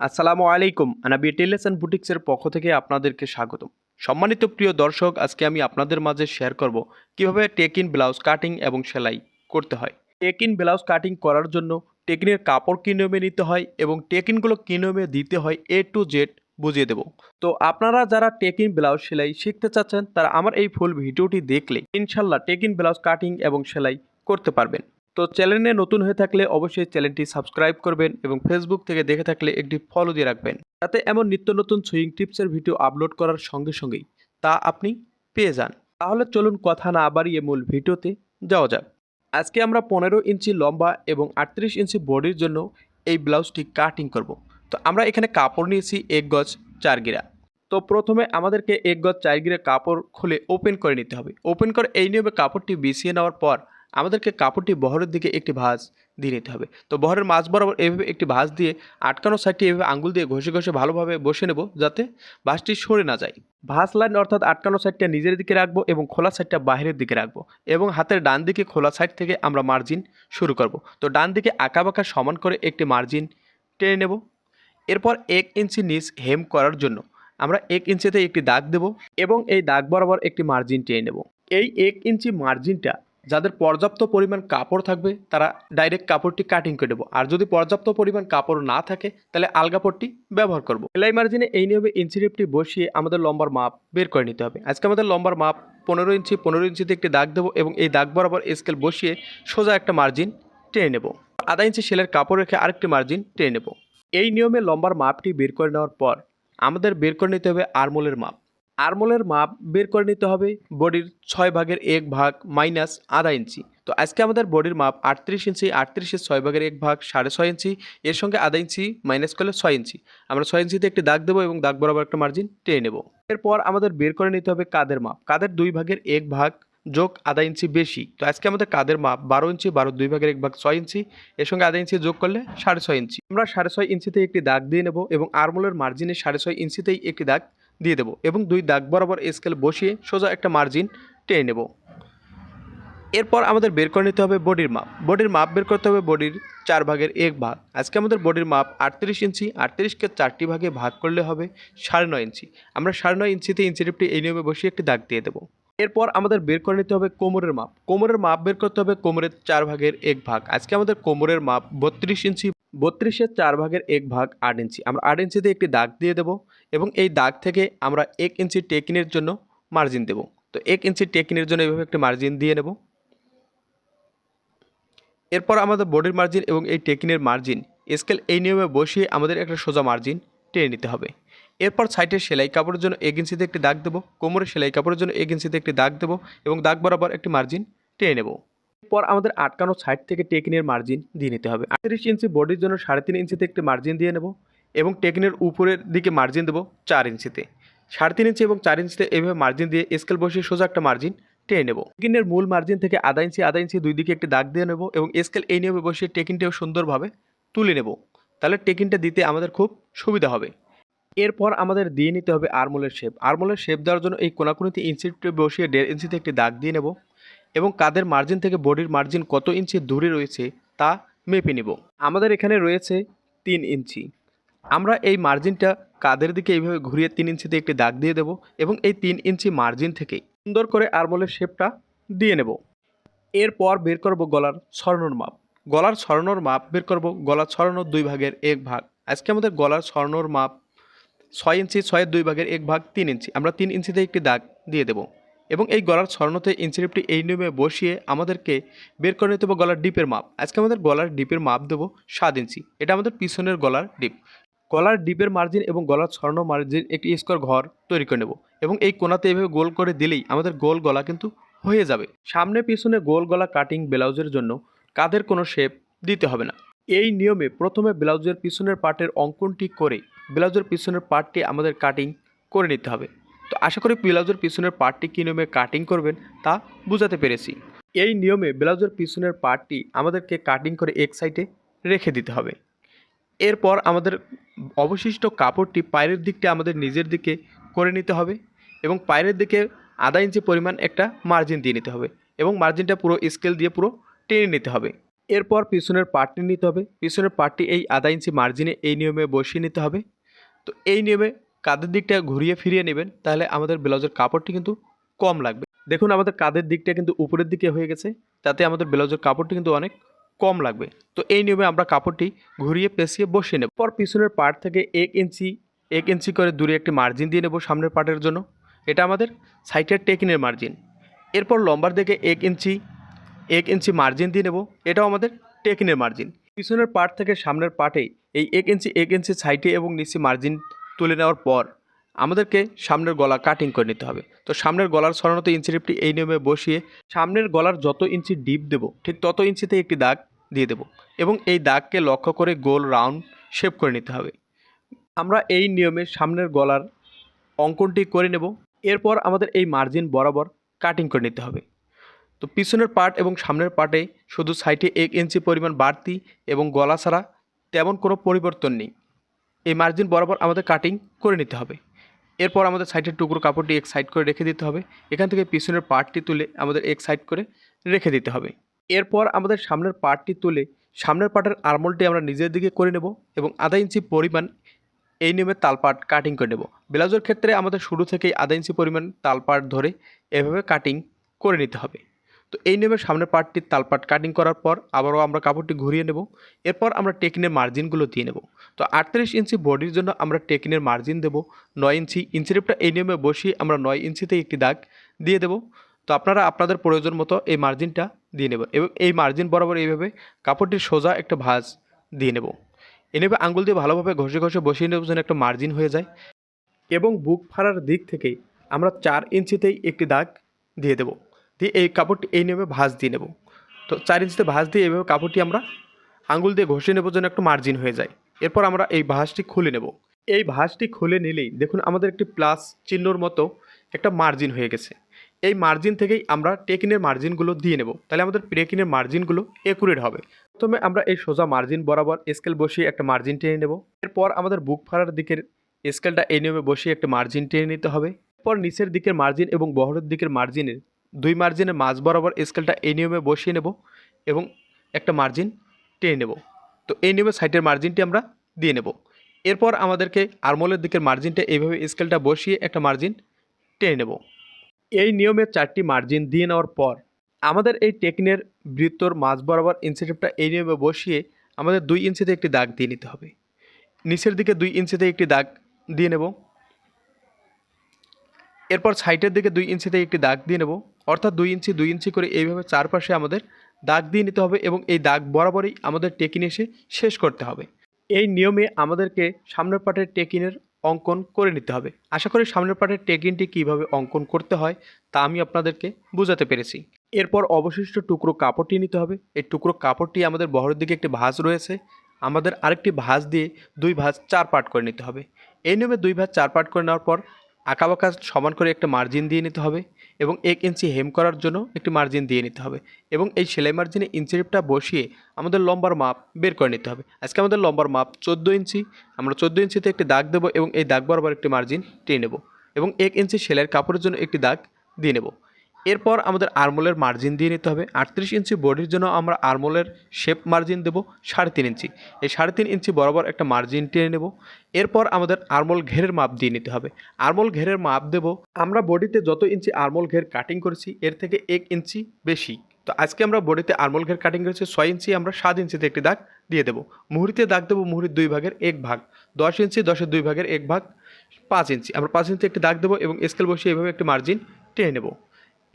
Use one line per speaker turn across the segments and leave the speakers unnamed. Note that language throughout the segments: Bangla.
আসসালামু আলাইকুম। আনাবি টেলেস অ্যান্ড বুটিক্সের পক্ষ থেকে আপনাদেরকে স্বাগতম। সম্মানিত প্রিয় দর্শক, আজকে আমি আপনাদের মাঝে শেয়ার করব কীভাবে টেক ইন ব্লাউজ কাটিং এবং সেলাই করতে হয়। টেক ইন ব্লাউজ কাটিং করার জন্য টেকিনের কাপড় কী নিয়মে নিতে হয় এবং টেকিনগুলো কী নিয়মে দিতে হয় এ টু জেড বুঝিয়ে দেব। তো আপনারা যারা টেকিন ব্লাউজ সেলাই শিখতে চাচ্ছেন, তারা আমার এই ফুল ভিডিওটি দেখলে ইনশাল্লাহ টেকিন ব্লাউজ কাটিং এবং সেলাই করতে পারবেন। তো চ্যানেলে নতুন হয়ে থাকলে অবশ্যই চ্যানেলটি সাবস্ক্রাইব করবেন এবং ফেসবুক থেকে দেখে থাকলে একটি ফলো দিয়ে রাখবেন। যাতে এমন নিত্য নতুন সুইং টিপসের ভিডিও আপলোড করার সঙ্গে সঙ্গেই তা আপনি পেয়ে যান। তাহলে চলুন কথা না বাড়িয়ে মূল ভিডিওতে যাওয়া যাক। আজকে আমরা পনেরো ইঞ্চি লম্বা এবং আটত্রিশ ইঞ্চি বডির জন্য এই ব্লাউজটি কাটিং করব। তো আমরা এখানে কাপড় নিয়েছি এক গজ চার গিরা। তো প্রথমে আমাদেরকে এক গজ চার গিরা কাপড় খুলে ওপেন করে নিতে হবে। ওপেন করে এই নিয়মে কাপড়টি বিছিয়ে নেওয়ার পর আমাদেরকে কাপড়টি বহরের দিকে একটি ভাঁজ দিয়ে নিতে হবে। তো বহরের মাঝ বরাবর এভাবে একটি ভাঁজ দিয়ে আটকানো সাইডটি এভাবে আঙ্গুল দিয়ে ঘষে ঘষে ভালোভাবে বসে নেব যাতে ভাঁজটি সরে না যায়। ভাঁজ লাইন অর্থাৎ আটকানো সাইডটা নিজের দিকে রাখব এবং খোলা সাইডটা বাইরের দিকে রাখব এবং হাতের ডান দিকে খোলা সাইড থেকে আমরা মার্জিন শুরু করব। তো ডান দিকে আঁকা বাঁকা সমান করে একটি মার্জিন টেনে নেব। এরপর এক ইঞ্চি নিচ হেম করার জন্য আমরা এক ইঞ্চিতে একটি দাগ দেব এবং এই দাগ বরাবর একটি মার্জিন টেনে নেব। এই এক ইঞ্চি মার্জিনটা যাদের পর্যাপ্ত পরিমাণ কাপড় থাকবে, তারা ডাইরেক্ট কাপড়টি কাটিং করে দেবো আর যদি পর্যাপ্ত পরিমাণ কাপড় না থাকে, তাহলে আলগাপড়টি ব্যবহার করব। সেলাই মার্জিনে এই নিয়মে ইঞ্চিরেপটি বসিয়ে আমাদের লম্বার মাপ বের করে নিতে হবে। আজকে আমাদের লম্বার মাপ পনেরো ইঞ্চি, পনেরো ইঞ্চিতে একটি দাগ দেবো এবং এই দাগ বরাবর স্কেল বসিয়ে সোজা একটা মার্জিন টেনে নেব। আধা ইঞ্চি সেলের কাপড় রেখে আরেকটি মার্জিন টেনে নেব। এই নিয়মে লম্বার মাপটি বের করে নেওয়ার পর আমাদের বের করে নিতে হবে আরমোলের মাপ। আরমোলের মাপ বের করে নিতে হবে বডির ছয় ভাগের এক ভাগ মাইনাস আধা ইঞ্চি। তো আজকে আমাদের বডির মাপ আটত্রিশ ইঞ্চি, আটত্রিশের ছয় ভাগের এক ভাগ সাড়ে ছয় ইঞ্চি, এর সঙ্গে আধা ইঞ্চি মাইনাস করলে ছয় ইঞ্চি। আমরা ছয় ইঞ্চিতে একটি দাগ দেবো এবং দাগ বরাবর একটা মার্জিন টেনে নেব। এরপর আমাদের বের করে নিতে হবে কাদের মাপ। কাদের দুই ভাগের এক ভাগ যোগ আধা ইঞ্চি বেশি। তো আজকে আমাদের কাদের মাপ বারো ইঞ্চি, বারো দুই ভাগের এক ভাগ ছয় ইঞ্চি, এর সঙ্গে আধা ইঞ্চি যোগ করলে সাড়ে ছয় ইঞ্চি। আমরা সাড়ে ছয় ইঞ্চিতে একটি দাগ দিয়ে নেব এবং আরমোলের মার্জিনে সাড়ে ছয় ইঞ্চিতেই একটি দাগ দিয়ে দেবো এবং দুই দাগ বরাবর স্কেল বসিয়ে সোজা একটা মার্জিন টেনে নেব। এরপর আমাদের বের করে নিতে হবে বডির মাপ। বডির মাপ বের করতে হবে বডির চার ভাগের এক ভাগ। আজকে আমাদের বডির মাপ আটত্রিশ ইঞ্চি। আটত্রিশকে চারটি ভাগে ভাগ করলে হবে সাড়ে নয় ইঞ্চি। আমরা সাড়ে নয় ইঞ্চিতে ইঞ্চিটিপটি এই নিয়মে বসিয়ে একটি দাগ দিয়ে দেবো। এরপর আমাদের বের করে নিতে হবে কোমরের মাপ। কোমরের মাপ বের করতে হবে কোমরের চার ভাগের এক ভাগ। আজকে আমাদের কোমরের মাপ বত্রিশ ইঞ্চি। বত্রিশের চার ভাগের এক ভাগ আট ইঞ্চি। আমরা আট ইঞ্চিতে একটি দাগ দিয়ে দেবো। এবং এই দাগ থেকে আমরা এক ইঞ্চি টেকিনের জন্য মার্জিন দেব। তো এক ইঞ্চি টেকিনের জন্য এভাবে একটি মার্জিন দিয়ে নেব। এরপর আমাদের বডির মার্জিন এবং এই টেকিনের মার্জিন স্কেল এই নিয়মে বসিয়ে আমাদের একটা সোজা মার্জিন টেনে নিতে হবে। এরপর সাইডের সেলাই কাপড়ের জন্য এক ইঞ্চিতে একটি দাগ দেবো কোমরের সেলাই কাপড়ের জন্য এক ইঞ্চিতে একটি দাগ দেবো এবং দাগ বরাবর একটি মার্জিন টেনে নেব। এরপর আমাদের আটকানো সাইড থেকে টেকিনের মার্জিন দিয়ে নিতে হবে। আটত্রিশ ইঞ্চি বডির জন্য সাড়ে তিন ইঞ্চিতে একটি মার্জিন দিয়ে নেব। এবং টেকিনের উপরের দিকে মার্জিন দেবো চার ইঞ্চিতে। সাড়ে তিন ইঞ্চি এবং চার ইঞ্চিতে এভাবে মার্জিন দিয়ে স্কেল বসিয়ে সোজা একটা মার্জিন টেনে নেব। টেকিনের মূল মার্জিন থেকে আধা ইঞ্চি আধা ইঞ্চি দুই দিকে একটি দাগ দিয়ে নেব এবং স্কেল এই নিয়মে বসিয়ে টেকিনটাও সুন্দরভাবে তুলে নেব। তাহলে টেকিনটা দিতে আমাদের খুব সুবিধা হবে। এরপর আমাদের দিয়ে নিতে হবে আরমোলের শেপ আরমোলের শেপ দেওয়ার জন্য এই কোনাকুনিতে ইঞ্চিতে বসিয়ে দেড় ইঞ্চিতে একটি দাগ দিয়ে নেব এবং কাদের মার্জিন থেকে বডির মার্জিন কত ইঞ্চি দূরে রয়েছে তা মেপে নেব। আমাদের এখানে রয়েছে তিন ইঞ্চি। আমরা এই মার্জিনটা কাদের দিকে এইভাবে ঘুরিয়ে তিন ইঞ্চিতে একটি দাগ দিয়ে দেব এবং এই তিন ইঞ্চি মার্জিন থেকে সুন্দর করে আরমোলের শেপটা দিয়ে নেব। এরপর বের করব গলার স্বর্ণর মাপ। গলার স্বর্ণর মাপ বের করব গলার ছড়ানোর দুই ভাগের এক ভাগ। আজকে আমাদের গলার স্বর্ণর মাপ ছয় ইঞ্চি, ছয়ের দুই ভাগের এক ভাগ তিন ইঞ্চি। আমরা তিন ইঞ্চিতে একটি দাগ দিয়ে দেব। এবং এই গলার ছড়ানোতে ইঞ্চিরিপটি এই নিয়মে বসিয়ে আমাদেরকে বের করে নিতে হবে গলার ডিপের মাপ। আজকে আমাদের গলার ডিপের মাপ দেবো সাত ইঞ্চি। এটা আমাদের পিছনের গলার ডিপ। গলার ডিপের মার্জিন এবং গলার ছড়ানো মার্জিন একটি স্কোয়ার ঘর তৈরি করে নেব এবং এই কোনাতে এভাবে গোল করে দিলেই আমাদের গোল গলা কিন্তু হয়ে যাবে। সামনে পিছনে গোল গলা কাটিং ব্লাউজের জন্য কাঁধের কোনো শেপ দিতে হবে না। এই নিয়মে প্রথমে ব্লাউজের পিছনের পার্টের অঙ্কনটি করে ব্লাউজের পিছনের পার্টটি আমাদের কাটিং করে নিতে হবে। তো আশা করি ব্লাউজের পিছনের পার্টটি কী নিয়মে কাটিং করবেন তা বুঝাতে পেরেছি। এই নিয়মে ব্লাউজের পিছনের পার্টটি আমাদেরকে কাটিং করে এক সাইডে রেখে দিতে হবে। এরপর আমাদের অবশিষ্ট কাপড়টি পায়ের দিকটা আমাদের নিজের দিকে করে নিতে হবে এবং পায়ের দিকে আধা ইঞ্চি পরিমাণ একটা মার্জিন দিয়ে নিতে হবে এবং মার্জিনটা পুরো স্কেল দিয়ে পুরো টেনে নিতে হবে। এরপর পিছনের পার্টটি নিতে হবে। পিছনের পার্টটি এই আধা ইঞ্চি মার্জিনে এই নিয়মে বসিয়ে নিতে হবে। তো এই নিয়মে কাঁধের দিকটা ঘুরিয়ে ফিরিয়ে নেবেন, তাহলে আমাদের ব্লাউজের কাপড়টি কিন্তু কম লাগবে। দেখুন, আমাদের কাঁধের দিকটা কিন্তু উপরের দিকে হয়ে গেছে, তাতে আমাদের ব্লাউজের কাপড়টি কিন্তু অনেক কম লাগবে। তো এই নিয়মে আমরা কাপড়টি ঘুরিয়ে পেঁচিয়ে বসিয়ে নেব। পর পিছনের পার্ট থেকে এক ইঞ্চি এক ইঞ্চি করে দূরে একটি মার্জিন দিয়ে নেব সামনের পার্টের জন্য। এটা আমাদের সাইটের টেকিনের মার্জিন এরপর লম্বার দিকে এক ইঞ্চি এক ইঞ্চি মার্জিন দিয়ে নেব। এটাও আমাদের টেকিনের মার্জিন পিছনের পার্ট থেকে সামনের পার্টেই এই এক ইঞ্চি এক ইঞ্চি সাইডে এবং নিচে মার্জিন তুলে নেওয়ার পর আমাদেরকে সামনের গলা কাটিং করে নিতে হবে। তো সামনের গলার সরানোতে ইঞ্চি রিপটি এই নিয়মে বসিয়ে সামনের গলার যত ইঞ্চি ডিপ দেব, ঠিক তত ইঞ্চিতে একটি দাগ দিয়ে দেব এবং এই দাগকে লক্ষ্য করে গোল রাউন্ড শেপ করে নিতে হবে। আমরা এই নিয়মে সামনের গলার অঙ্কনটি করে নেব, এরপর আমাদের এই মার্জিন বরাবর কাটিং করে নিতে হবে। তো পিছনের পার্ট এবং সামনের পার্টে শুধু সাইডে এক ইঞ্চি পরিমাণ বাড়তি এবং গলা ছাড়া তেমন কোনো পরিবর্তন নেই। এই মার্জিন বরাবর আমাদের কাটিং করে নিতে হবে। এরপর আমাদের সাইডের টুকরো কাপড়টি এক সাইড করে রেখে দিতে হবে। এখান থেকে পিছনের পার্টটি তুলে আমাদের এক সাইড করে রেখে দিতে হবে। এরপর আমাদের সামনের পার্টটি তুলে সামনের পার্টের আরমোলটি আমরা নিজের দিকে করে নেব এবং আধা ইঞ্চি পরিমাণ এই নিয়মে তালপাট কাটিং করে নেব। ব্লাউজের ক্ষেত্রে আমাদের শুরু থেকেই আধা ইঞ্চি পরিমাণ তালপাট ধরে এভাবে কাটিং করে নিতে হবে। তো এই নিয়মে সামনের পার্টটির তালপাট কাটিং করার পর আবারও আমরা কাপড়টি ঘুরিয়ে নেব। এরপর আমরা টেকিনের মার্জিনগুলো দিয়ে নেব। তো আটত্রিশ ইঞ্চি বডির জন্য আমরা টেকিনের মার্জিন দেব। নয় ইঞ্চি ইঞ্চি রেপটা এই নিয়মে বসিয়ে আমরা নয় ইঞ্চিতে একটি দাগ দিয়ে দেব। তো আপনারা আপনাদের প্রয়োজন মতো এই মার্জিনটা দিয়ে নেবেন এবং এই মার্জিন বরাবর এইভাবে কাপড়টির সোজা একটা ভাঁজ দিয়ে নেব। এনেভাবে আঙ্গুল দিয়ে ভালোভাবে ঘষে ঘষে বসিয়ে নেব যেন একটা মার্জিন হয়ে যায়। এবং বুক ফাড়ার দিক থেকে আমরা চার ইঞ্চিতেই একটি দাগ দিয়ে দেব। দিয়ে এই কাপড়টি এই নিয়মে ভাঁজ দিয়ে নেব। তো চার ইঞ্চিতে ভাঁজ দিয়ে এইভাবে কাপড়টি আমরা আঙুল দিয়ে ঘষে নেব যেন একটু মার্জিন হয়ে যায়। এরপর আমরা এই ভাঁজটি খুলে নেব। এই ভাঁজটি খুলে নিলেই দেখুন আমাদের একটি প্লাস চিহ্নর মতো একটা মার্জিন হয়ে গেছে। এই মার্জিন থেকেই আমরা টেকিনের মার্জিনগুলো দিয়ে নেব। তাহলে আমাদের টেকিনের মার্জিনগুলো একুরেট হবে। প্রথমে আমরা এই সোজা মার্জিন বরাবর স্কেল বসিয়ে একটা মার্জিন টেনে নেব। এরপর আমাদের বুক ফাড়ার দিকের স্কেলটা এই নিয়মে বসিয়ে একটা মার্জিন টেনে নিতে হবে। এরপর নিচের দিকের মার্জিন এবং বহরের দিকের মার্জিনের দুই মার্জিনের মাঝ বরাবর স্কেলটা এই নিয়মে বসিয়ে নেব এবং একটা মার্জিন টেনে নেব। তো এই নিয়মে সাইটের মার্জিনটি আমরা দিয়ে নেব। এরপর আমাদেরকে আরমোলের দিকের মার্জিনটা এইভাবে স্কেলটা বসিয়ে একটা মার্জিন টেনে নেব। এই নিয়মে চারটি মার্জিন দিয়ে নেওয়ার পর আমাদের এই টেকনের বৃত্তর মাঝ বরাবর ইঞ্চিটেপটা এই নিয়মে বসিয়ে আমাদের দুই ইঞ্চিতে একটি দাগ দিয়ে নিতে হবে। নিচের দিকে দুই ইঞ্চিতে একটি দাগ দিয়ে নেব। এরপর সাইটের দিকে দুই ইঞ্চিতে একটি দাগ দিয়ে নেব। অর্থাৎ দুই ইঞ্চি দুই ইঞ্চি করে এইভাবে চারপাশে আমাদের দাগ দিয়ে নিতে হবে এবং এই দাগ বরাবরই আমাদের টেকিন এসে শেষ করতে হবে। এই নিয়মে আমাদেরকে সামনের পাটের টেকিনের অঙ্কন করে নিতে হবে। আশা করি সামনের পাটের টেকিনটি কীভাবে অঙ্কন করতে হয় তা আমি আপনাদেরকে বোঝাতে পেরেছি। এরপর অবশিষ্ট টুকরো কাপড়টি নিতে হবে। এই টুকরো কাপড়টি আমাদের বহরের দিকে একটি ভাঁজ রয়েছে। আমাদের আরেকটি ভাঁজ দিয়ে দুই ভাঁজ চার পাট করে নিতে হবে। এই নিয়মে দুই ভাঁজ চার পাট করে নেওয়ার পর আঁকাবাঁকা সমান করে একটা মার্জিন দিয়ে নিতে হবে। এবং এক ইঞ্চি হেম করার জন্য একটি মার্জিন দিয়ে নিতে হবে। এবং এই সেলাই মার্জিনে ইঞ্চিরিপটা বসিয়ে আমাদের লম্বার মাপ বের করে নিতে হবে। আজকে আমাদের লম্বার মাপ চোদ্দ ইঞ্চি। আমরা চোদ্দ ইঞ্চিতে একটি দাগ দেবো এবং এই দাগ বরাবর একটি মার্জিন টেনে নেব। এবং এক ইঞ্চি সেলাইয়ের কাপড়ের জন্য একটি দাগ দিয়ে নেব। এরপর আমাদের আরমোলের মার্জিন দিয়ে নিতে হবে। আটত্রিশ ইঞ্চি বডির জন্য আমরা আরমোলের শেপ মার্জিন দেবো সাড়ে তিন ইঞ্চি এই সাড়ে তিন ইঞ্চি বরাবর একটা মার্জিন টেনে নেব। এরপর আমাদের আরমোল ঘেরের মাপ দিয়ে নিতে হবে। আরমোল ঘেরের মাপ দেব। আমরা বডিতে যত ইঞ্চি আরমোল ঘের কাটিং করেছি, এর থেকে এক ইঞ্চি বেশি। তো আজকে আমরা বডিতে আরমোল ঘের কাটিং করেছি, ছয় ইঞ্চি আমরা সাত ইঞ্চিতে একটি দাগ দিয়ে দেবো। মুহুরিতে দাগ দেবো মুহুরির দুই ভাগের এক ভাগ। দশ ইঞ্চি দশের দুই ভাগের এক ভাগ, পাঁচ ইঞ্চি আমরা পাঁচ ইঞ্চি একটি দাগ দেবো এবং স্কেল বসিয়ে এইভাবে একটি মার্জিন টেনে নেব।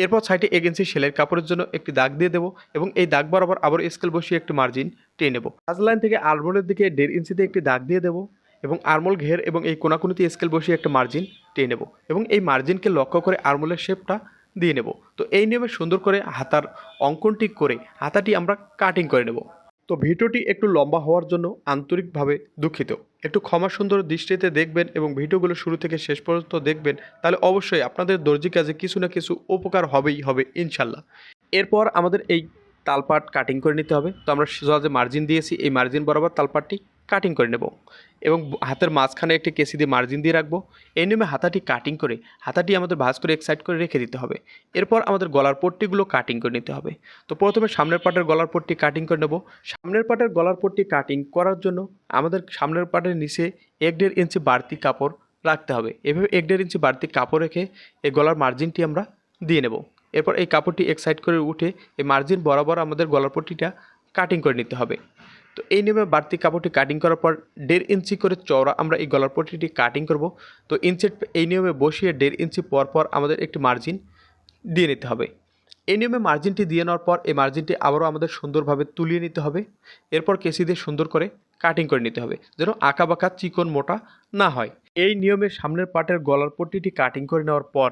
এরপর সাইডে ইঞ্চি সেলের কাপড়ের জন্য একটি দাগ দিয়ে দেবো এবং এই দাগ বরাবর আবার স্কেল বসিয়ে একটি মার্জিন টেনে নেব। পাঁচ লাইন থেকে আরমোলের দিকে দেড় ইঞ্চিতে একটি দাগ দিয়ে দেবো এবং আরমোল ঘের এবং এই কোনাকুনিতে স্কেল বসিয়ে একটা মার্জিন টেনে নেব এবং এই মার্জিনকে লক্ষ্য করে আরমোলের শেপটা দিয়ে নেব। তো এই নিয়মে সুন্দর করে হাতার অঙ্কনটি করে হাতাটি আমরা কাটিং করে নেব। তো ভিডিওটি একটু লম্বা হওয়ার জন্য আন্তরিকভাবে দুঃখিত। একটু ক্ষমা সুন্দর দৃষ্টিতে দেখবেন এবং ভিডিওগুলো শুরু থেকে শেষ পর্যন্ত দেখবেন, তাহলে অবশ্যই আপনাদের দর্জি কাজে কিছু না কিছু উপকার হবেই হবে, ইনশাল্লাহ। এরপর আমাদের এই তালপাট কাটিং করে নিতে হবে। তো আমরা যে মার্জিন দিয়েছি, এই মার্জিন বরাবর তালপাটটি কাটিং করে নেব। এবং হাতের মাঝখানে একটি কেসি দিয়ে মার্জিন দিয়ে রাখব। এই নিয়মে হাতাটি কাটিং করে, হাতাটি আমাদের ভাজ করে এক সাইড করে রেখে দিতে হবে। এরপর আমাদের গলার পট্টিগুলো কাটিং করে নিতে হবে। তো প্রথমে সামনের পাটের গলার পট্টি কাটিং করে নেব। সামনের পাটের গলার পট্টি কাটিং করার জন্য আমাদের সামনের পাটের নিচে এক দেড় ইঞ্চি বাড়তি কাপড় রাখতে হবে। এভাবে এক দেড় ইঞ্চি বাড়তি কাপড় রেখে এই গলার মার্জিনটি আমরা দিয়ে নেব। এরপর এই কাপড়টি এক সাইড করে উঠে এই মার্জিন বরাবর আমাদের গলার পট্টিটা কাটিং করে নিতে হবে। তো এই নিয়মে বাড়তি কাপড়টি কাটিং করার পর দেড় ইঞ্চি করে চওড়া আমরা এই গলার পট্টিটি কাটিং করব। তো ইঞ্চের এই নিয়মে বসিয়ে দেড় ইঞ্চি পর পর আমাদের একটি মার্জিন দিয়ে নিতে হবে। এই নিয়মে মার্জিনটি দিয়ে নেওয়ার পর এই মার্জিনটি আবারও আমাদের সুন্দরভাবে তুলিয়ে নিতে হবে। এরপর কেসি দিয়ে সুন্দর করে কাটিং করে নিতে হবে, যেন আঁকা বাঁকা চিকন মোটা না হয়। এই নিয়মে সামনের পাটের গলার পট্টিটি কাটিং করে নেওয়ার পর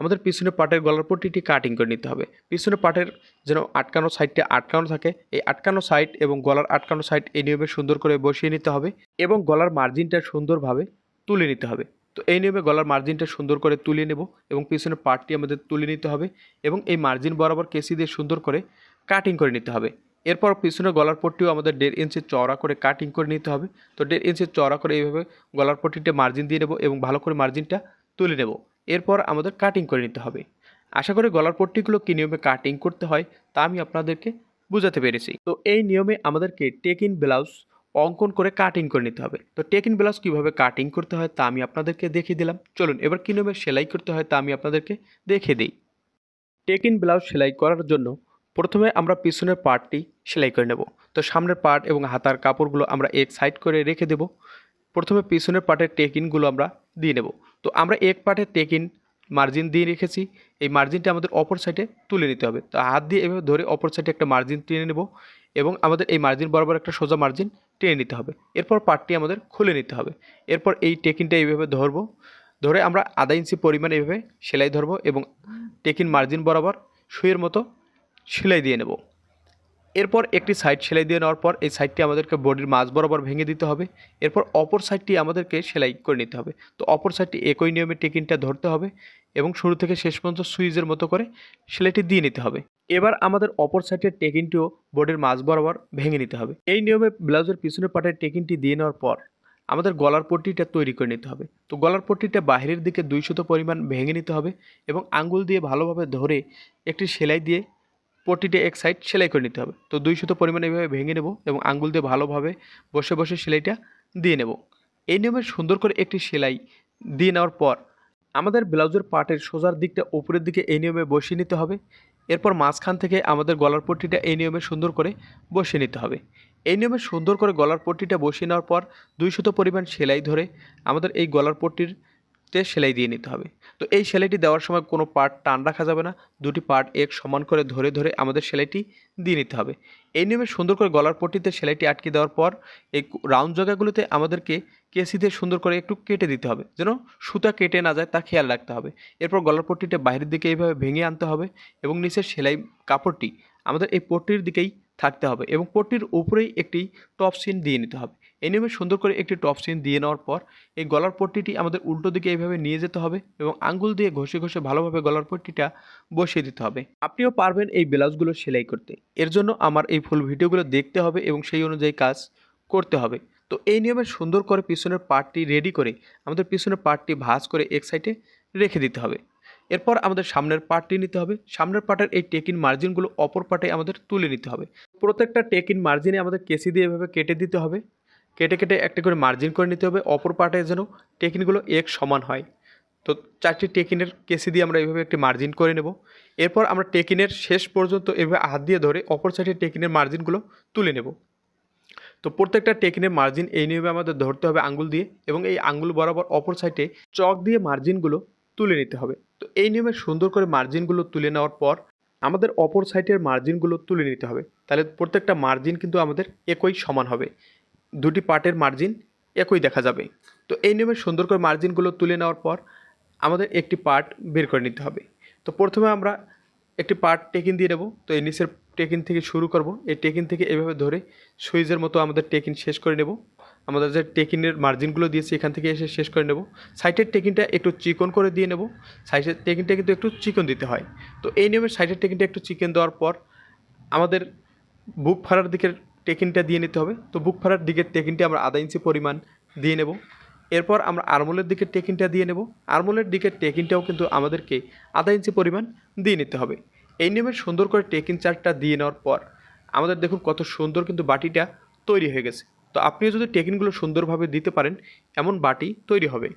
আমাদের পিছনের পাটের গলার পট্টিটি কাটিং করে নিতে হবে। পিছনের পাটের যেন আটকানো সাইডটা আটকানো থাকে, এই আটকানো সাইড এবং গলার আটকানো সাইড এই নিয়মে সুন্দর করে বসিয়ে নিতে হবে এবং গলার মার্জিনটা সুন্দরভাবে তুলে নিতে হবে। তো এই নিয়মে গলার মার্জিনটা সুন্দর করে তুলে নেব এবং পিছনের পার্টটি আমাদের তুলে নিতে হবে এবং এই মার্জিন বরাবর কেসি দিয়ে সুন্দর করে কাটিং করে নিতে হবে। এরপর পিছনের গলার পট্টিও আমাদের দেড় ইঞ্চি চওড়া করে কাটিং করে নিতে হবে। তো দেড় ইঞ্চি চওড়া করে এইভাবে গলার পট্টিতে মার্জিন দিয়ে নেব এবং ভালো করে মার্জিনটা তুলে নেব। এরপর আমাদের কাটিং করে নিতে হবে। আশা করি গলার পট্টিগুলো কী নিয়মে কাটিং করতে হয় তা আমি আপনাদেরকে বোঝাতে পেরেছি। তো এই নিয়মে আমাদেরকে টেক ইন ব্লাউজ অঙ্কন করে কাটিং করে নিতে হবে। তো টেক ইন ব্লাউজ কীভাবে কাটিং করতে হয় তা আমি আপনাদেরকে দেখিয়ে দিলাম। চলুন, এবার কী নিয়মে সেলাই করতে হয় তা আমি আপনাদেরকে দেখিয়ে দিই। টেক ইন ব্লাউজ সেলাই করার জন্য প্রথমে আমরা পিছনের পার্টটি সেলাই করে নেব। তো সামনের পার্ট এবং হাতার কাপড়গুলো আমরা এক সাইড করে রেখে দেব। প্রথমে পিছনের পার্টের টেক ইনগুলো আমরা দিয়ে নেব। তো আমরা এক পার্টের টেক ইন মার্জিন দিয়ে রেখেছি। এই মার্জিনটা আমাদের অপর সাইডে তুলে নিতে হবে। তো হাত দিয়ে এভাবে ধরে অপর সাইডে একটা মার্জিন টেনে নেব এবং আমাদের এই মার্জিন বরাবর একটা সোজা মার্জিন টেনে নিতে হবে। এরপর পার্টটি আমাদের খুলে নিতে হবে। এরপর এই টেকিনটা এইভাবে ধরবো। ধরে আমরা আধা ইঞ্চি পরিমাণ এইভাবে সেলাই ধরবো এবং টেকিন মার্জিন বরাবর সুইয়ের মতো সেলাই দিয়ে নেব। এরপর একটি সাইড সেলাই দিয়ে নেওয়ার পর এই সাইডটি আমাদেরকে বডির মাঝ বরাবর ভেঙে দিতে হবে। এরপর অপর সাইডটি আমাদেরকে সেলাই করে নিতে হবে। তো অপর সাইডটি একই নিয়মে টেকিনটা ধরতে হবে এবং শুরু থেকে শেষ পর্যন্ত সুইচের মতো করে সেলাইটি দিয়ে নিতে হবে। এবার আমাদের অপর সাইডের টেকিনটিও বডির মাঝ বরাবর ভেঙে নিতে হবে। এই নিয়মে ব্লাউজের পিছনের পাটের টেকিনটি দিয়ে নেওয়ার পর আমাদের গলার পট্টিটা তৈরি করে নিতে হবে। তো গলার পট্টিটা বাইরের দিকে দুইশত পরিমাণ ভেঙে নিতে হবে এবং আঙ্গুল দিয়ে ভালোভাবে ধরে একটি সেলাই দিয়ে পট্টিটা এক সাইড সেলাই করে নিতে হবে। তো দুই দুইশত পরিমাণ এইভাবে ভেঙে নেব এবং আঙ্গুল দিয়ে ভালোভাবে বসে বসে সেলাইটা দিয়ে নেব। এই নিয়মে সুন্দর করে একটি সেলাই দিয়ে নেওয়ার পর আমাদের ব্লাউজের পার্টের সোজার দিকটা উপরের দিকে এই নিয়মে বসিয়ে নিতে হবে। এরপর মাঝখান থেকে আমাদের গলার পট্টিটা এই নিয়মে সুন্দর করে বসিয়ে নিতে হবে। এই নিয়মে সুন্দর করে গলার পট্টিটা বসিয়ে নেওয়ার পর দুই দুইশত পরিমাণ সেলাই ধরে আমাদের এই গলার পট্টির তে সেলাই দিয়ে নিতে হবে। তো এই সেলাইটি দেওয়ার সময় কোনো পার্ট টান রাখা যাবে না। দুটি পার্ট এক সমান করে ধরে ধরে আমাদের সেলাইটি দিয়ে নিতে হবে। এই নিয়মে সুন্দর করে গলার পট্টিতে সেলাইটি আটকে দেওয়ার পর এই রাউন্ড জায়গাগুলোতে আমাদেরকে কেসিতে সুন্দর করে একটু কেটে দিতে হবে। যেন সুতা কেটে না যায় তা খেয়াল রাখতে হবে। এরপর গলার পট্টিটা বাইরের দিকে এইভাবে ভেঙে আনতে হবে এবং নিচের সেলাই কাপড়টি আমাদের এই পট্টির দিকেই থাকতে হবে এবং পট্টির উপরেই একটি টপ সিন দিয়ে নিতে হবে। এই নিয়মে সুন্দর করে একটি টপ সিন দিয়ে নেওয়ার পর, এই গলার পট্টিটি আমাদের উল্টো দিকে এইভাবে নিয়ে যেতে হবে এবং আঙ্গুল দিয়ে ঘষে ঘষে ভালোভাবে গলার পট্টিটা বসিয়ে দিতে হবে। আপনিও পারবেন এই ব্লাউজগুলো সেলাই করতে। এর জন্য আমার এই ফুল ভিডিওগুলো দেখতে হবে এবং সেই অনুযায়ী কাজ করতে হবে। তো এই নিয়মে সুন্দর করে পিছনের পার্টটি রেডি করে আমাদের পিছনের পার্টটি ভাঁজ করে এক সাইডে রেখে দিতে হবে। এরপর আমাদের সামনের পার্টটি নিতে হবে। সামনের পার্টের এই টেকিন মার্জিনগুলো অপর পার্টে আমাদের তুলে নিতে হবে। প্রত্যেকটা টেকিন মার্জিনে আমাদের কেসি দিয়ে এভাবে কেটে দিতে হবে। কেটে কেটে একটা করে মার্জিন করে নিতে হবে, অপর পার্টে যেন টেকিনগুলো এক সমান হয়। তো চারটি টেকিনের কেসি দিয়ে আমরা এইভাবে একটি মার্জিন করে নেব। এরপর আমরা টেকিনের শেষ পর্যন্ত এভাবে হাত দিয়ে ধরে অপর সাইডে টেকিনের মার্জিনগুলো তুলে নেব। তো প্রত্যেকটা টেকিনের মার্জিন এই নিয়মে আমাদের ধরতে হবে আঙ্গুল দিয়ে এবং এই আঙ্গুল বরাবর অপর সাইডে চক দিয়ে মার্জিনগুলো তুলে নিতে হবে। তো এই নিয়মে সুন্দর করে মার্জিনগুলো তুলে নেওয়ার পর আমাদের অপর সাইডের মার্জিনগুলো তুলে নিতে হবে। তাহলে প্রত্যেকটা মার্জিন কিন্তু আমাদের একই সমান হবে। দুটি পার্টের মার্জিন একই দেখা যাবে। তো এই নিয়মে সুন্দর করে মার্জিনগুলো তুলে নেওয়ার পর আমাদের একটি পার্ট বের করে নিতে হবে। তো প্রথমে আমরা একটি পার্ট টেকিন দিয়ে নেব। তো এই নিচের টেকিন থেকে শুরু করব। এই টেকিন থেকে এভাবে ধরে সুইচের মতো আমাদের টেকিন শেষ করে নেব। আমাদের যে টেকিনের মার্জিনগুলো দিয়েছি এখান থেকে এসে শেষ করে নেব। সাইডের টেকিনটা একটু চিকন করে দিয়ে নেব। সাইডের টেকিনটা কিন্তু একটু চিকন দিতে হয়। তো এই নিয়মে সাইডের টেকিনটা একটু চিকেন দেওয়ার পর আমাদের বুক ফাড়ার দিকের টেকিনটা দিয়ে নিতে হবে। তো বুক ফাড়ার দিকের টেকিনটা আমরা আধা ইঞ্চি পরিমাণ দিয়ে নেব। এরপর আমরা আরমোলের দিকের টেকিনটা দিয়ে নেব। আরমোলের দিকের টেকিনটাও কিন্তু আমাদেরকে আধা ইঞ্চি পরিমাণ দিয়ে নিতে হবে। এই নিয়মে সুন্দর করে টেকিন চার্টটা দিয়ে নেওয়ার পর আমাদের দেখুন কত সুন্দর কিন্তু বাটিটা তৈরি হয়ে গেছে। তো আপনিও যদি টেকিনগুলো সুন্দরভাবে দিতে পারেন, এমন বাটি তৈরি হবে।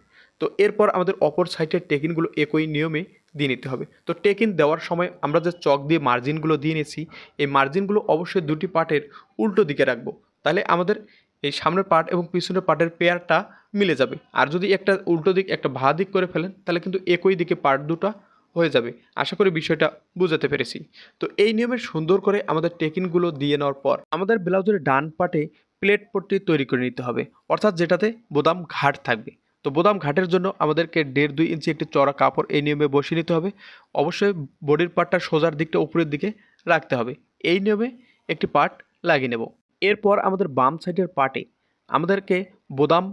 তো এরপর আমাদের অপর সাইডের টেকিনগুলো একই নিয়মে দিয়ে নিতে হবে। তো টেকিন দেওয়ার সময় আমরা যে চক দিয়ে মার্জিনগুলো দিয়ে নিয়েছি, এই মার্জিনগুলো অবশ্যই দুটি পার্টের উল্টো দিকে রাখব। তাহলে আমাদের এই সামনের পার্ট এবং পিছনের পার্টের পেয়ারটা মিলে যাবে। আর যদি একটা উল্টো দিক, একটা ভা দিক করে ফেলেন, তাহলে কিন্তু একই দিকে পার্ট দুটো হয়ে যাবে। আশা করি বিষয়টা বুঝাতে পেরেছি। তো এই নিয়মে সুন্দর করে আমাদের টেকিনগুলো দিয়ে নেওয়ার পর আমাদের ব্লাউজের ডান পাটে প্লেট পট্টি তৈরি করে নিতে হবে। অর্থাৎ যেটাতে বোদাম ঘাট থাকবে। তো বোদাম ঘাটের জন্য আমাদেরকে দেড় দুই ইঞ্চি একটি চড়া কাপড় এই নিয়মে বসিয়ে নিতে হবে। অবশ্যই বডির পার্টটা সোজার দিকটা উপরের দিকে রাখতে হবে। এই নিয়মে একটি পার্ট লাগিয়ে নেব। এরপর আমাদের বাম সাইডের পার্টে আমাদেরকে বোদাম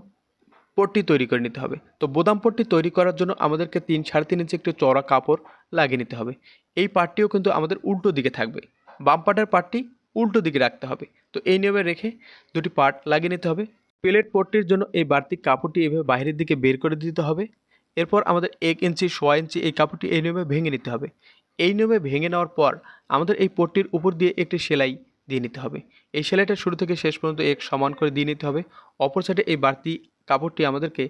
পট্টি তৈরি করে নিতে হবে। তো বোদাম পট্টি তৈরি করার জন্য আমাদেরকে তিন সাড়ে তিন ইঞ্চি একটি চড়া কাপড় লাগিয়ে নিতে হবে। এই পার্টটিও কিন্তু আমাদের উল্টো দিকে থাকবে। বাম পাটের পার্টটি উল্টো দিকে রাখতে হবে। তো এই নিয়মে রেখে দুটি পার্ট লাগিয়ে নিতে হবে। প্লেট পট্টির জন্য এই বাড়তি কাপড়টি এভাবে বাইরের দিকে বের করে দিতে হবে। এরপর আমাদের এক ইঞ্চি, সোয়া ইঞ্চি এই কাপড়টি এই নিয়মে ভেঙে নিতে হবে। এই নিয়মে ভেঙে নেওয়ার পর আমাদের এই পট্টির উপর দিয়ে একটি সেলাই দিয়ে নিতে হবে। এই সেলাইটা শুরু থেকে শেষ পর্যন্ত এক সমান করে দিয়ে নিতে হবে। অপর সাইডে এই বাড়তি কাপড়টি আমাদেরকে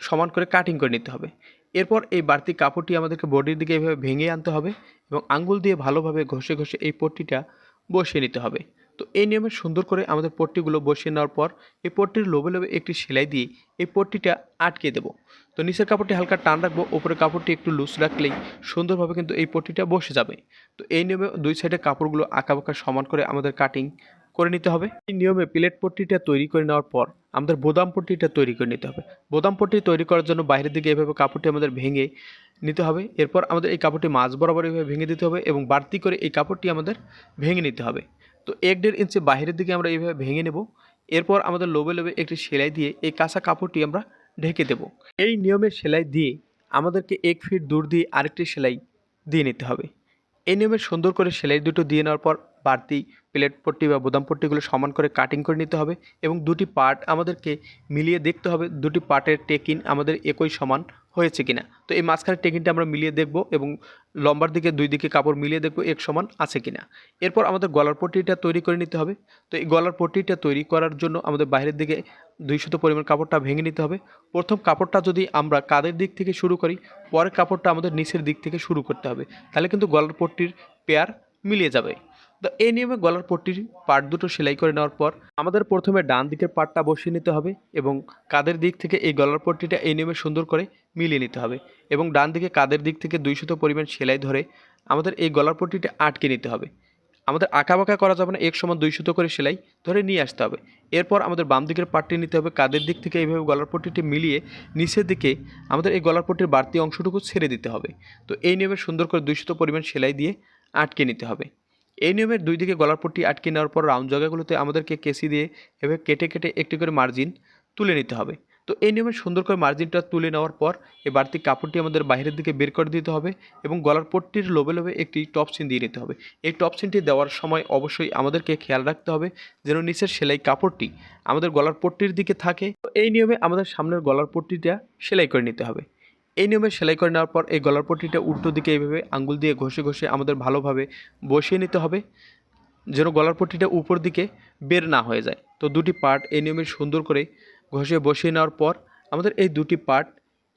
সমান করে কাটিং করে নিতে হবে। এরপর এই বাড়তি কাপড়টি আমাদেরকে বডির দিকে এভাবে ভেঙে আনতে হবে এবং আঙ্গুল দিয়ে ভালোভাবে ঘষে ঘষে এই পট্টিটা বসিয়ে নিতে হবে। তো এই নিয়মে সুন্দর করে আমাদের পট্টিগুলো বসিয়ে নেওয়ার পর এই পট্টির লোবে লোভে একটি সেলাই দিয়ে এই পট্টিটা আটকে দেবো। তো নিচের কাপড়টি হালকা টান রাখব, উপরের কাপড়টি একটু লুজ রাখলেই সুন্দরভাবে কিন্তু এই পট্টিটা বসে যাবে। তো এই নিয়মে দুই সাইডে কাপড়গুলো আঁকা বাঁকা সমান করে আমাদের কাটিং করে নিতে হবে। এই নিয়মে প্লেট পট্টিটা তৈরি করে নেওয়ার পর আমাদের বোদাম পট্টিটা তৈরি করে নিতে হবে। বোদাম পট্টি তৈরি করার জন্য বাইরের দিকে এভাবে কাপড়টি আমাদের ভেঙে নিতে হবে। এরপর আমাদের এই কাপড়টি মাছ বরাবর এভাবে ভেঙে দিতে হবে এবং বাড়তি করে এই কাপড়টি আমাদের ভেঙে নিতে হবে। তো এক দেড় ইঞ্চি বাইরের দিকে আমরা এইভাবে ভেঙে নেব। এরপর আমাদের লোবে লোবে একটি সেলাই দিয়ে এই কাঁচা কাপড়টি আমরা ঢেকে দেব। এই নিয়মের সেলাই দিয়ে আমাদেরকে এক ফিট দূর দিয়ে আরেকটি সেলাই দিয়ে নিতে হবে। এই নিয়মে সুন্দর করে সেলাই দুটো দিয়ে নেওয়ার পর বাড়তি প্লেট পট্টি বা বোদাম পট্টিগুলো সমান করে কাটিং করে নিতে হবে এবং দুটি পার্ট আমাদেরকে মিলিয়ে দেখতে হবে। দুটি পার্টের টেকিন আমাদের একই সমান হয়েছে কিনা। তো এই মাঝখানের টেকিনটা আমরা মিলিয়ে দেখব এবং লম্বার দিকে, দুই দিকে কাপড় মিলিয়ে দেখব এক সমান আছে কিনা। এরপর আমাদের গলার পট্টিটা তৈরি করে নিতে হবে। তো এই গলার পট্টিটা তৈরি করার জন্য আমাদের বাইরের দিকে দুই শত পরিমাণ কাপড়টা ভেঙে নিতে হবে। প্রথম কাপড়টা যদি আমরা কাদের দিক থেকে শুরু করি, পরের কাপড়টা আমাদের নিচের দিক থেকে শুরু করতে হবে। তাহলে কিন্তু গলার পট্টির পেয়ার মিলিয়ে যাবে। তো এই নিয়মে গলার পট্টির পাট দুটো সেলাই করে নেওয়ার পর আমাদের প্রথমে ডান দিকের পাটটা বসিয়ে নিতে হবে এবং কাদের দিক থেকে এই গলার পট্টিটা এই নিয়মে সুন্দর করে মিলিয়ে নিতে হবে এবং ডান দিকে কাদের দিক থেকে দুই শত পরিমাণ সেলাই ধরে আমাদের এই গলার পট্টিটা আটকে নিতে হবে। আমাদের বাঁকা করা যাবে না, এক সমান দুই শত করে সেলাই ধরে নিয়ে আসতে হবে। এরপর আমাদের বাম দিকের পাটটি নিতে হবে কাদের দিক থেকে এইভাবে গলার পট্টিটি মিলিয়ে নিচের দিকে আমাদের এই গলার পট্টির বাড়তি অংশটুকু ছেড়ে দিতে হবে। তো এই নিয়মে সুন্দর করে দুই শত পরিমাণ সেলাই দিয়ে আটকে নিতে হবে। এই নিয়মের দুই দিকে গলার পট্টি আটকে নেওয়ার পর রাউন্ড জায়গাগুলোতে আমাদেরকে কেসি দিয়ে এভাবে কেটে কেটে একটি করে মার্জিন তুলে নিতে হবে। তো এই নিয়মে সুন্দর করে মার্জিনটা তুলে নেওয়ার পর এই বাড়তি কাপড়টি আমাদের বাইরের দিকে বের করে দিতে হবে এবং গলার পট্টির লোবে লোবে একটি টপ সিন দিয়ে নিতে হবে। এই টপ সিনটি দেওয়ার সময় অবশ্যই আমাদেরকে খেয়াল রাখতে হবে যেন নিচের সেলাই কাপড়টি আমাদের গলার পট্টির দিকে থাকে। তো এই নিয়মে আমাদের সামনের গলার পট্টিটা সেলাই করে নিতে হবে। এই নিয়মে সেলাই করে নেওয়ার পর এই গলার পট্টিটা উল্টো দিকে এইভাবে আঙ্গুল দিয়ে ঘষে ঘষে আমাদের ভালোভাবে বসিয়ে নিতে হবে, যেন গলার পট্টিটা উপর দিকে বের না হয়ে যায়। তো দুটি পার্ট এই নিয়মে সুন্দর করে ঘষে বসিয়ে নেওয়ার পর আমাদের এই দুটি পার্ট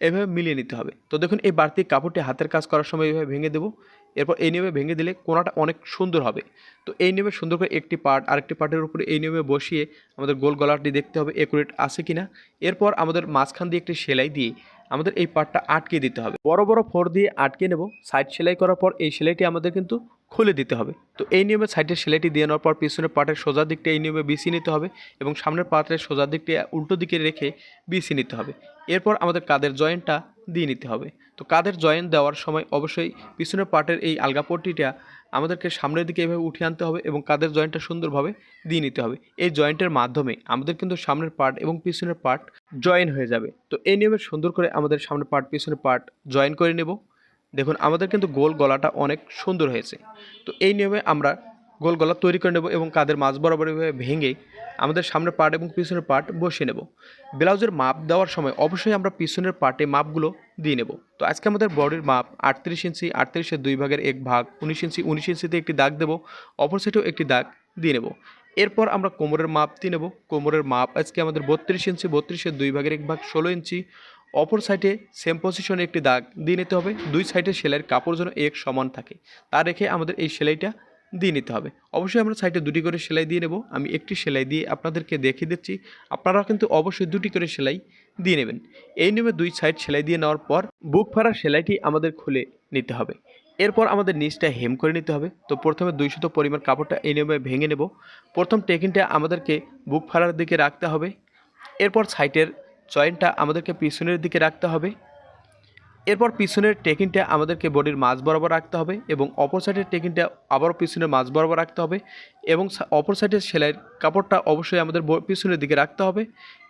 এভাবে মিলিয়ে নিতে হবে। তো দেখুন, এই বাড়তি কাপড়টি হাতের কাজ করার সময় এইভাবে ভেঙে দেবো। এরপর এই নিয়মে ভেঙে দিলে কোনাটা অনেক সুন্দর হবে। তো এই নিয়মে সুন্দর করে একটি পার্ট, আরেকটি পার্টের উপরে এই নিয়মে বসিয়ে আমাদের গোল গলাটি দেখতে হবে একুরেট আছে কিনা। এরপর আমাদের মাঝখান দিয়ে একটি সেলাই দিয়ে আমাদের এই পার্টটা আটকে দিতে হবে। বড় বড় ফোর দিয়ে আটকে নেব। সাইড সেলাই করার পর এই সেলাইটি আমাদের কিন্তু খুলে দিতে হবে। তো এই নিয়মে সাইডের সেলাইটি দিয়ে নেওয়ার পর পিছনের পার্টের সোজা দিকটা এই নিয়মে বিছিয়ে নিতে হবে এবং সামনের পার্টের সোজা দিকটি উল্টো দিকে রেখে বিছিয়ে নিতে হবে। এরপর আমাদের কাদের জয়েন্টটা দিয়ে নিতে হবে। তো কাদের জয়েন্ট দেওয়ার সময় অবশ্যই পিছনের পার্টের এই আলগা পট্টিটা আমাদেরকে সামনের দিকে এভাবে উঠিয়ে আনতে হবে এবং কাদের জয়েন্টটা সুন্দরভাবে দিয়ে নিতে হবে। এই জয়েন্টের মাধ্যমে আমাদের কিন্তু সামনের পার্ট এবং পিছনের পার্ট জয়েন হয়ে যাবে। তো এই নিয়মে সুন্দর করে আমাদের সামনের পার্ট পিছনের পার্ট জয়েন করে নেব। দেখুন, আমাদের কিন্তু গোল গলাটা অনেক সুন্দর হয়েছে। তো এই নিয়মে আমরা গোল গলা তৈরি করে নেব এবং কাদের মাঝ বরাবর এভাবে ভেঙে আমাদের সামনের পার্ট এবং পিছনের পার্ট বসিয়ে নেব। ব্লাউজের মাপ দেওয়ার সময় অবশ্যই আমরা পিছনের পার্টে মাপগুলো দিয়ে নেব। তো আজকে আমাদের বডির মাপ আটত্রিশ ইঞ্চি আটত্রিশের দুই ভাগের এক ভাগ, উনিশ ইঞ্চি, উনিশ ইঞ্চিতে একটি দাগ দেবো, অপর সাইডেও একটি দাগ দিয়ে নেব। এরপর আমরা কোমরের মাপ দিয়ে নেব। কোমরের মাপ আজকে আমাদের বত্রিশ ইঞ্চি বত্রিশের দুই ভাগের এক ভাগ, ষোলো ইঞ্চি অপর সাইডে সেম পজিশনে একটি দাগ দিয়ে নিতে হবে। দুই সাইডে সেলাইয়ের কাপড় যেন এক সমান থাকে। তা রেখে আমাদের এই সেলাইটা দিয়ে নিতে হবে। অবশ্যই আমরা সাইডে দুটি করে সেলাই দিয়ে নেব। আমি একটি সেলাই দিয়ে আপনাদেরকে দেখিয়ে দিচ্ছি। আপনারা কিন্তু অবশ্যই দুটি করে সেলাই দিয়ে নেবেন। এই নিয়মে দুই সাইড সেলাই দিয়ে নেওয়ার পর বুক ফাড়ার সেলাইটি আমাদের খুলে নিতে হবে। এরপর আমাদের নিচটা হেম করে নিতে হবে। তো প্রথমে দুই শত পরিমাণ কাপড়টা এই নিয়মে ভেঙে নেব। প্রথম টেকিনটা আমাদেরকে বুক ফাড়ার দিকে রাখতে হবে। এরপর সাইটের জয়েন্টটা আমাদেরকে পিছনের দিকে রাখতে হবে। এরপর পিছনের টেকিনটা আমাদেরকে বডির মাঝ বরাবর রাখতে হবে এবং অপর সাইডের টেকিনটা আবারও পিছনের মাঝ বরাবর রাখতে হবে এবং অপর সাইডের সেলাইয়ের কাপড়টা অবশ্যই আমাদের পিছনের দিকে রাখতে হবে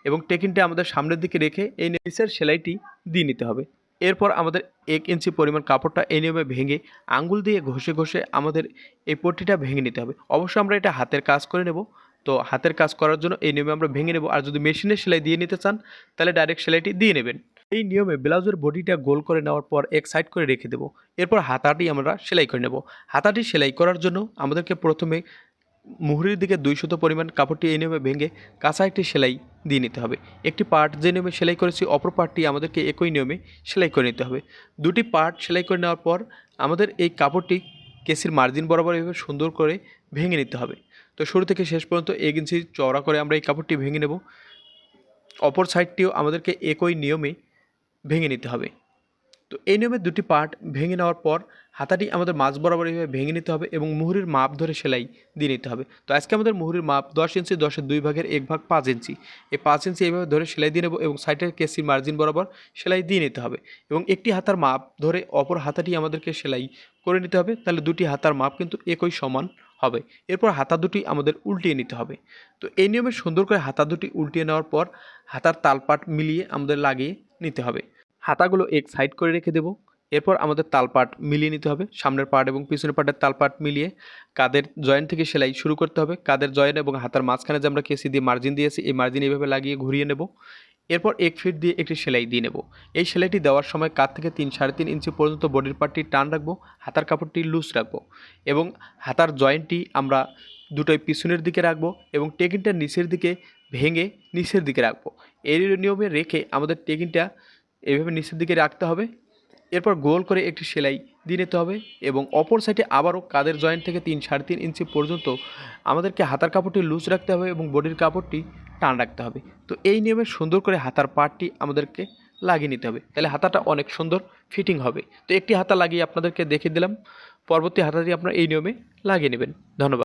এবং টেকিনটা আমাদের সামনের দিকে রেখে এই নিচের সেলাইটি দিয়ে নিতে হবে। এরপর আমাদের এক ইঞ্চি পরিমাণ কাপড়টা এই নিয়মে ভেঙে আঙ্গুল দিয়ে ঘষে ঘষে আমাদের এই পট্টিটা ভেঙে নিতে হবে। অবশ্যই আমরা এটা হাতের কাজ করে নেব। তো হাতের কাজ করার জন্য এই নিয়মে আমরা ভেঙে নেব। আর যদি মেশিনে সেলাই দিয়ে নিতে চান, তাহলে ডাইরেক্ট সেলাইটি দিয়ে নেবেন। এই নিয়মে ব্লাউজের বডিটা গোল করে নেওয়ার পর এক সাইড করে রেখে দেবো। এরপর হাতাটি আমরা সেলাই করে নেব। হাতাটি সেলাই করার জন্য আমাদেরকে প্রথমে মুহুরির দিকে দুই শত পরিমাণ কাপড়টি এই নিয়মে ভেঙে কাঁচা একটি সেলাই দিয়ে নিতে হবে। একটি পার্ট যে নিয়মে সেলাই করেছি, অপর পার্টটি আমাদেরকে একই নিয়মে সেলাই করে নিতে হবে। দুটি পার্ট সেলাই করে নেওয়ার পর আমাদের এই কাপড়টি কেসির মার্জিন বরাবর এভাবে সুন্দর করে ভেঙে নিতে হবে। তো শুরু থেকে শেষ পর্যন্ত এক ইঞ্চি চওড়া করে আমরা এই কাপড়টি ভেঙে নেব। অপর সাইডটিও আমাদেরকে একই নিয়মে ভেঙে নিতে হবে। তো এই নিয়মে দুটি পার্ট ভেঙে নেওয়ার পর হাতাটি আমাদের মাঝ বরাবর এইভাবে ভেঙে নিতে হবে এবং মুহুরির মাপ ধরে সেলাই দিয়ে নিতে হবে। তো আজকে আমাদের মুহুরির মাপ দশ ইঞ্চি, দশের দুই ভাগের এক ভাগ পাঁচ ইঞ্চি। এই পাঁচ ইঞ্চি এইভাবে ধরে সেলাই দিয়ে নেব এবং সাইডের কেসির মার্জিন বরাবর সেলাই দিয়ে নিতে হবে এবং একটি হাতার মাপ ধরে অপর হাতাটি আমাদেরকে সেলাই করে নিতে হবে। তাহলে দুটি হাতার মাপ কিন্তু একই সমান হবে। এরপর হাতা দুটি আমাদের উল্টিয়ে নিতে হবে। তো এই নিয়মে সুন্দর করে হাতা দুটি উল্টিয়ে নেওয়ার পর হাতার তালপাট মিলিয়ে আমাদের লাগিয়ে নিতে হবে। হাতাগুলো এক সাইড করে রেখে দেবো। এরপর আমাদের তালপাট মিলিয়ে নিতে হবে। সামনের পাট এবং পিছনের পার্টের তালপাট মিলিয়ে কাদের জয়েন্ট থেকে সেলাই শুরু করতে হবে। কাদের জয়েন্ট এবং হাতার মাঝখানে যে আমরা কেসি দিয়ে মার্জিন দিয়েছি, এই মার্জিন এইভাবে লাগিয়ে ঘুরিয়ে নেব। এরপর এক ফিট দিয়ে একটি সেলাই দিয়ে নেব। এই সেলাইটি দেওয়ার সময় কাত থেকে তিন সাড়ে তিন ইঞ্চি পর্যন্ত বডির পার্টটি টান রাখব, হাতার কাপড়টি লুজ রাখব এবং হাতার জয়েন্টটি আমরা দুটোই পিছনের দিকে রাখব এবং টেকিনটা নিচের দিকে ভেঙে নিচের দিকে রাখব। এই নিয়মে রেখে আমাদের টেকিনটা এভাবে নিচের দিকে রাখতে হবে। এরপর গোল করে একটি সেলাই দিয়ে নিতে হবে এবং অপর সাইডে আবারও কাদের জয়েন্ট থেকে তিন সাড়ে তিন ইঞ্চি পর্যন্ত আমাদেরকে হাতার কাপড়টি লুজ রাখতে হবে এবং বডির কাপড়টি টান রাখতে হবে। তো এই নিয়মে সুন্দর করে হাতার পার্টটি আমাদেরকে লাগিয়ে নিতে হবে। তাহলে হাতাটা অনেক সুন্দর ফিটিং হবে। তো একটি হাতা লাগিয়ে আপনাদেরকে দেখিয়ে দিলাম। পরবর্তী হাতাটি আপনারা এই নিয়মে লাগিয়ে নেবেন। ধন্যবাদ।